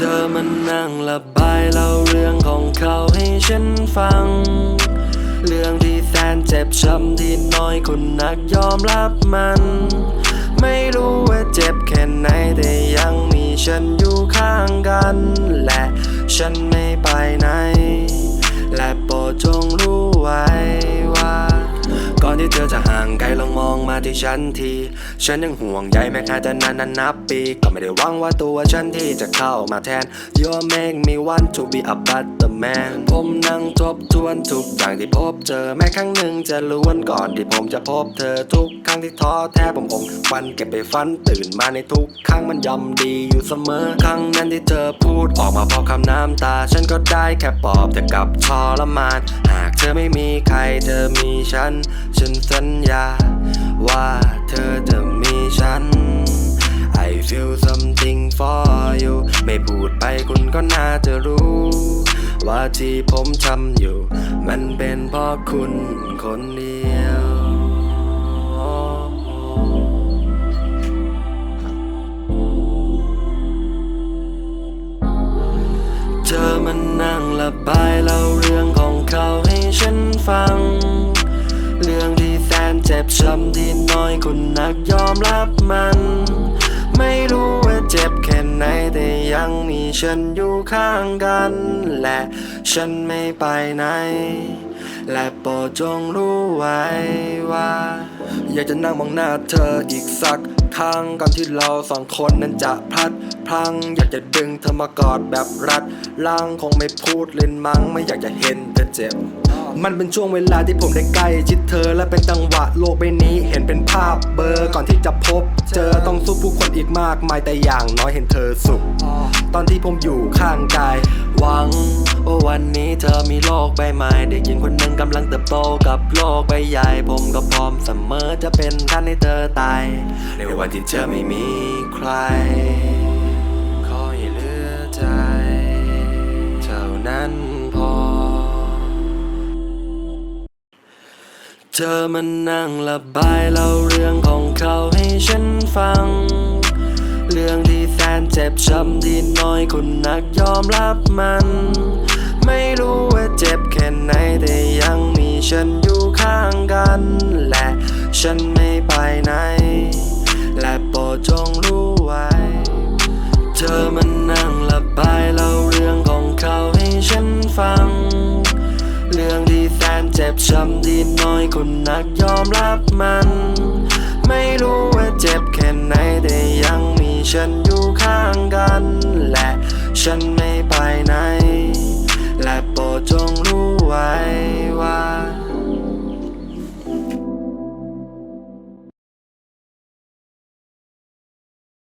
เธอมันนั่งระบายเล่าเรื่องของเขาให้ฉันฟัง เรื่องที่แสนเจ็บช้ำที่น้อยคนนักยอมรับมัน ไม่รู้ว่าเจ็บแค่ไหนแต่ยังมีฉันอยู่ข้างกัน และฉันไม่ไปไหน และ จะห่างไกลลองมองมาที่ฉันที ฉันยังห่วงใยแม้แค่จะนานนานนับปี ก็ไม่ได้หวังว่าตัวฉันที่จะเข้ามาแทน You make me want to be a better man ผมนั่งทบทวนทุกอย่างที่พบเจอแม้ครั้งหนึ่งจะล้วนก่อนที่ผมจะพบเธอทุกครั้งที่ท้อแท้ผมองวันเก็บไปฝันตื่นมาในทุกครั้งมันย่อมดีอยู่เสมอ ครั้งนั้นที่เธอพูดออกมาพราะคำน้ำตา ฉันก็ได้แค่ปลอบแต่กลับทรมาน หากเธอไม่มีใครเธอมีฉัน ฉันสัญญา ว่าเธอจะมีฉัน I feel something for you ไม่พูดไปคุณก็น่าจะรู้ ว่าที่ผมทำอยู่ มันเป็นเพราะคุณคนเดียวเธอมันนั่งระบายเล่าเรื่องของำที่น้อยคนนักยอมรับมัน ไม่รู้ว่าเจ็บแค่ไหนแต่ยังมีฉันอยู่ข้างกัน และฉันไม่ไปไหน และโปรดจงรู้ไว้ว่า อยากจะนั่งมองหน้าเธออีกสักครั้งก่อนที่เราสองคนนั้นจะพลัดพลังอยากจะดึงเธอมากอดแบบรัดล่างคงไม่พูดเล่นมั้งไม่อยากจะเห็นเธอเจ็บ มันเป็นช่วงเวลาที่ผมได้ใกล้ชิดเธอและเป็นจัง โลกใบนี้เห็นเป็นภาพเบลอร์ก่อนที่จะพบ เจอต้องสู้ผู้คนอีกมากมายแต่อย่างน้อยเห็นเธอสุข ตอนที่ผมอยู่ข้างกาย หวังว่าวันนี้เธอมีโลกใบใหม่เด็กหญิงคนหนึ่งกำลังเติบโตกับโลกใบใหญ่ผมก็พร้อมเสมอจะเป็นท่านให้เธอตาย ในวันที่เธอไม่มีใครขอให้เหลือใจ เท่านั้น ธอมันนั่งระบายเล่าเรื่องของเขาให้ฉันฟัง เรื่องที่แสนเจ็บช้ำที่น้อยคนนักยอมรับมัน ไม่รู้ว่าเจ็บแค่ไหนแต่ยังมีฉันอยู่ข้างกัน และฉันไม่ไปไหน และโปรดจงรู้ไว้ เธอมัน เจ็บช้ำที่น้อยคนนักยอมรับมัน ไม่รู้ว่าเจ็บแค่ไหนแต่ยังมีฉันอยู่ข้างกัน และฉัน